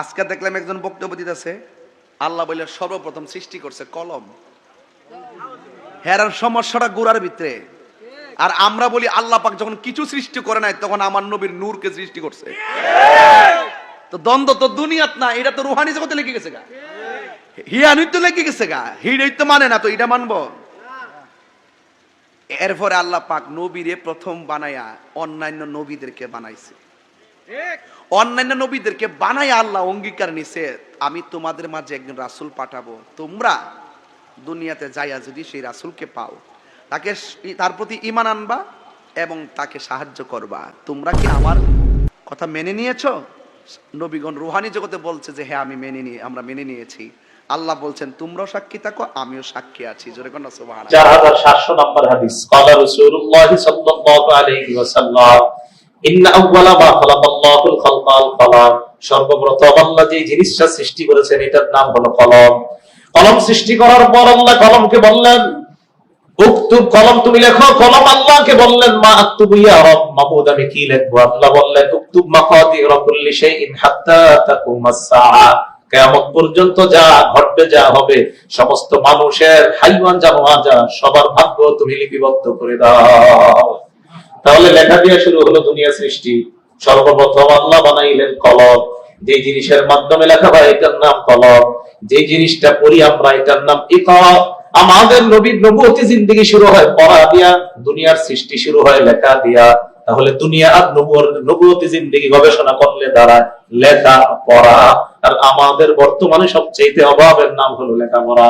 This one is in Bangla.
আজকে দেখলাম একজন বক্তব্য দিতেছে, আল্লাহ বলে সর্বপ্রথম সৃষ্টি করছে কলম। হেরার সমস্যাটা গোড়ার ভিতরে। আর আমরা বলি আল্লাহ পাক যখন কিছু সৃষ্টি করে নাই, তখন আমার নবীর নূরকে সৃষ্টি করছে। তো দ্বন্দ্ব তো দুনিয়াত না, এটা তো রুহানি জগতে লেগে গেছে গা। হিয়ানি তো লেগে গেছে গা। হিড়ই তো মানে না তো এটা মানবো। এরপরে আল্লাহ পাক নবীরে প্রথম বানায়া অন্যান্য নবীদেরকে বানাইছে। অন্যান্য নবীদেরকে বানায় আল্লাহ অঙ্গীকার নিছে আমি তোমাদের মাঝে একজন রাসুল পাঠাবো। তোমরা দুনিয়াতে যাইয়া যদি সেই রাসুলকে পাও তাকে তার প্রতি ইমান আনবা এবং তাকে সাহায্য করবা। তোমরা কি আমার কথা মেনে নিয়েছ? নবীগণ রুহানি জগতে বলছে যে হ্যাঁ আমি মেনে নিয়ে আমরা মেনে নিয়েছি। আল্লাহ বলছেন তোমরাও সাক্ষী থাকো আমিও সাক্ষী আছি। জোরে কোন সুবহানাল্লাহ। 4700 নম্বর হাদিস। সর্বপ্রথম আল্লাহ যে জিনিসটা সৃষ্টি করেছেন, এটার নাম হলো কলম। কলম সৃষ্টি করার পর আল্লাহ কলমকে বললেন কলম তুমি লেখো, কলম আল্লাহকে বললেন, মা মাহমুদ আমি কি লেখবো? আল্লাহ বললেন, উক্তুব পর্যন্ত যা ঘটবে, যা হবে, সমস্ত মানুষের, হাইওয়ান জানোয়া যা সবার ভাগ্য তুমি লিপিবদ্ধ করে দাও। তাহলে লেখা দিয়ে শুরু হলো দুনিয়া সৃষ্টি। সর্বপ্রথম আল্লাহ বানাইলেন কলম যে জিনিসের মাধ্যমে লেখা হয় এটার নাম কলম যে জিনিসটা পড়ি আমরা এটার নাম ইকা আমাদের নবীর নবুয়তি জিন্দেগি শুরু হয় পড়া দিয়া, দুনিয়ার সৃষ্টি শুরু হয় লেখা দিয়া। তাহলে দুনিয়া আর নবুয়তি জিন্দেগি গবেষণা করলে দাঁড়ায় লেখা, পড়া। আর আমাদের বর্তমানে সবচেয়ে অভাবের নাম হলো লেখা লেখাপড়া